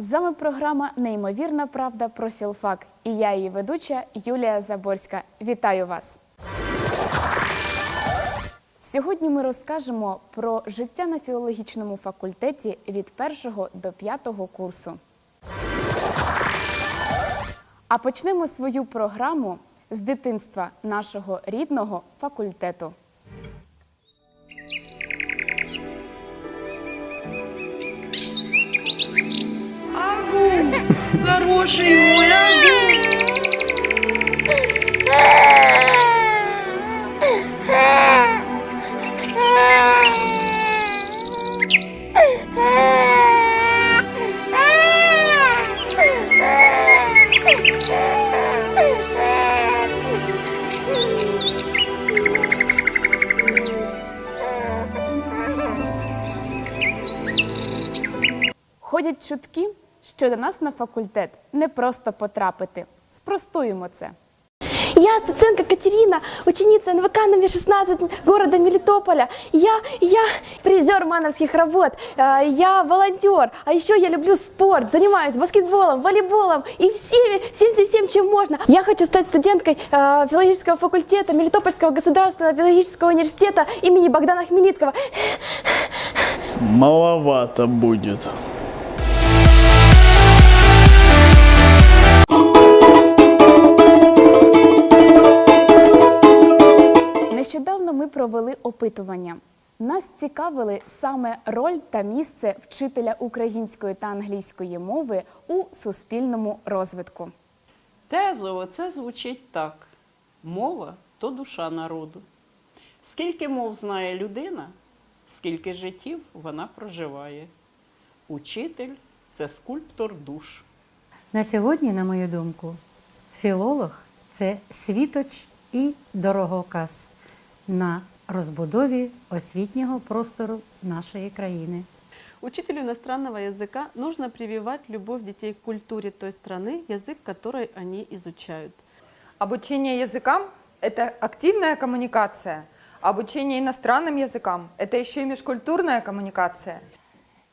З вами програма Неймовірна правда про філфак. І я її ведуча Юлія Заборська. Вітаю вас! Сьогодні ми розкажемо про життя на філологічному факультеті від першого до п'ятого курсу. А почнемо свою програму з дитинства нашого рідного факультету. Хороший мой. Ходять чутки, що до нас на факультет не просто потрапити. Спростуємо це. Я Стеценко Катерина, ученица НВК номер 16 города Мелитополя. Я, я призер мановских работ, э, я волонтер, а еще я люблю спорт, занимаюсь баскетболом, волейболом и всеми, всем, всем, всем, чем можно. Я хочу стать студенткой э, филологического факультета Мелитопольского государственного филологического университета имени Богдана Хмельницкого. Маловато будет. Ми провели опитування. Нас цікавили саме роль та місце вчителя української та англійської мови у суспільному розвитку. Тезово це звучить так: мова то душа народу. Скільки мов знає людина, скільки життів вона проживає. Учитель це скульптор душ. На сьогодні, на мою думку, філолог це світоч і дорогоказ на розбудові освітнього простору нашої країни. Учителю иностранного языка нужно прививать любовь детей к культуре той страны, язык которой они изучают. Обучение языкам – это активная коммуникация. Обучение иностранным языкам – это еще и межкультурная коммуникация.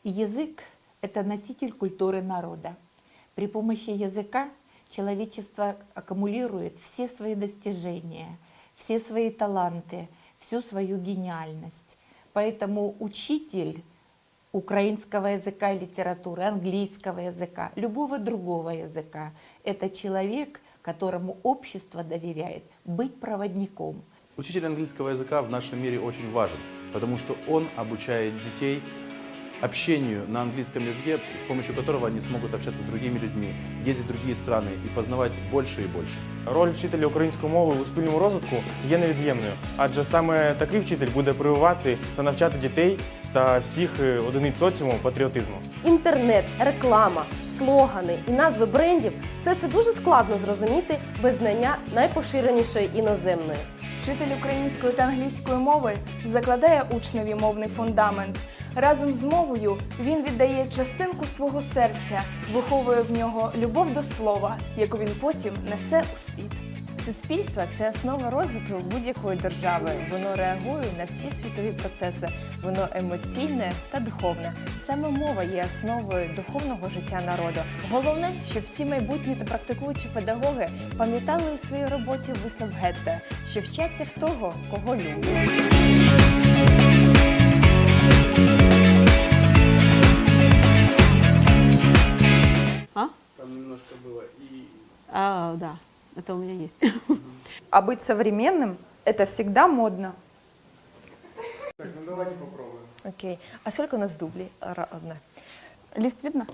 Язык – это носитель культуры народа. При помощи языка человечество аккумулирует все свои достижения, все свои таланты, всю свою гениальность. Поэтому учитель украинского языка и литературы, английского языка, любого другого языка – это человек, которому общество доверяет быть проводником – Учитель английского языка в нашем мире очень важен, потому что он обучает детей общению на английском языке, с помощью которого они смогут общаться с другими людьми, ездить в другие страны и познавать больше и больше. Роль вчителя української мови у спільному розвитку є невід'ємною, адже саме такий вчитель буде прививати та навчати дітей та всіх е, одиниць соціуму патріотизму. Інтернет, реклама, слогани і назви брендів все це дуже складно зрозуміти без знання найпоширенішої іноземної. Вчитель української та англійської мови закладає учневі мовний фундамент. Разом з мовою він віддає частинку свого серця, виховує в нього любов до слова, яку він потім несе у світ. Суспільство це основа розвитку будь-якої держави. Воно реагує на всі світові процеси, воно емоційне та духовне. Саме мова є основою духовного життя народу. Головне, щоб всі майбутні та практикуючі педагоги пам'ятали у своїй роботі вислов Гетте, що вчаться в того, кого люблять. А? Там немножко было и... А, да, это у меня есть. А быть современным – это всегда модно. Окей. А сколько у нас дублей? Ра- Одна. Ліст видно?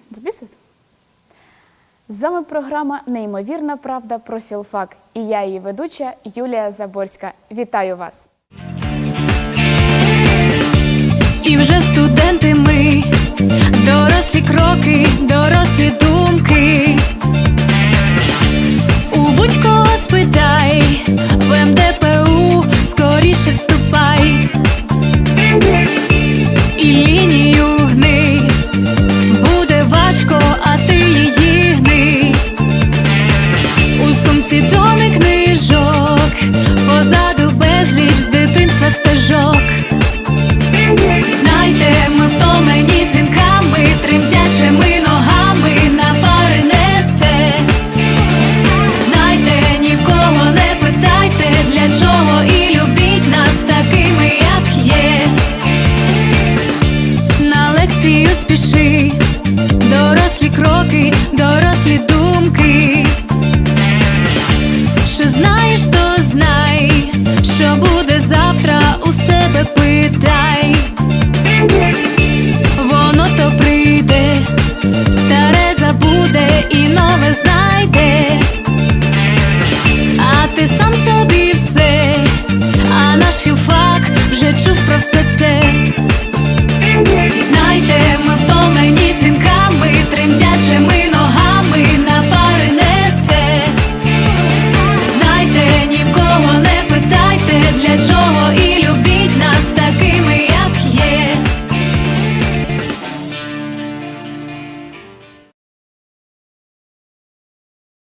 Записують? З вами програма Неймовірна правда про філфак. І я її ведуча Юлія Заборська. Вітаю вас! І вже студенти ми, дорослі кроки, дорослі